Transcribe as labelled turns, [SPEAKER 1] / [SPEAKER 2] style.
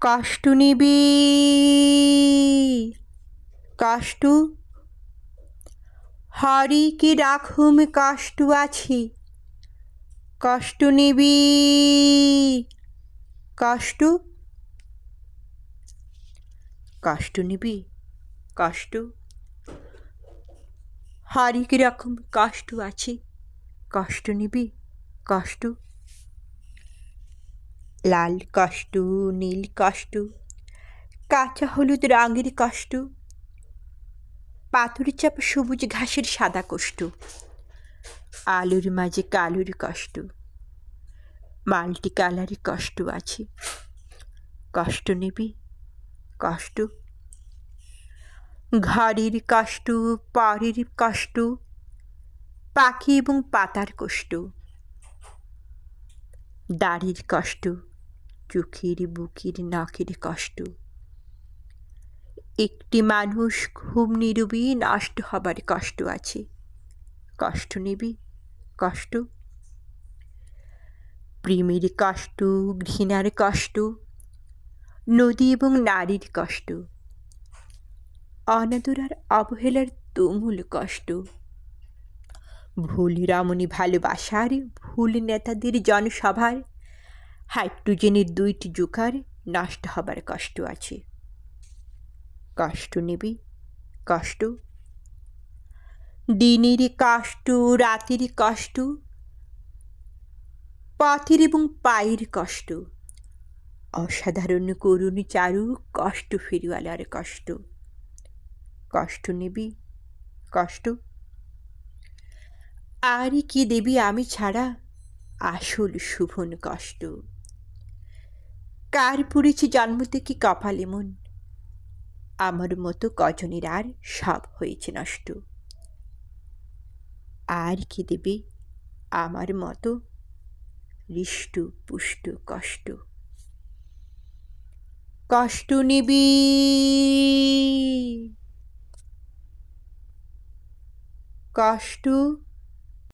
[SPEAKER 1] কষ্ট নিবি। কাষ্টু, হরি কি রাখুম কষ্ট আছি? কষ্ট নিবি। কষ্ট কষ্ট নিবি। কষ্ট, হরি কি রকম কষ্ট আছে? কষ্ট নিবি। কষ্ট লাল কষ্ট, নীল কষ্ট, কাঁচা হলুদ রঙের কষ্ট, পাথর চাপা সবুজ ঘাসের সাদা কষ্ট, আলুর মাঝে কালুর কষ্ট, মাল্টি কালারে কষ্ট আছে। কষ্ট নিবি, কষ্ট। ঘরের কষ্ট পরের কষ্ট, পাখি এবং পাতার কষ্ট, দাড়ির কষ্ট। চোখের বুকের নাকের কষ্ট। একটি মানুষ খুব নিরবি নষ্ট হবার কষ্ট আছে। কষ্ট নিবি? কষ্ট? প্রেমের কষ্ট, ঘৃণার কষ্ট, নদী এবং নারীর কষ্ট, অনাদর আর অবহেলার তুমুল কষ্ট। ভুল রমণী ভালোবাসার ভুল নেতাদের জনসভার হাইড্রোজেনের দুইটি জোকার নষ্ট হবার কষ্ট আছে। কষ্ট নেবি, কষ্ট। দিনের কষ্ট, রাতের কষ্ট। পথের এবং পায়ের কষ্ট। অসাধারণ করুণ চারু, কষ্ট ফেরিওয়ালার কষ্ট। কষ্ট নিবি, কষ্ট। আর কি দেবী আমি ছাড়া আসল শুভন কষ্ট। কার পুড়েছে জন্ম থেকে কপালে মন আমার মতো কজনের আর সব হয়েছে নষ্ট। আর কি দেবে আমার মতো? হৃষ্ট, পুষ্ট, কষ্ট। কষ্ট নিবি। কষ্ট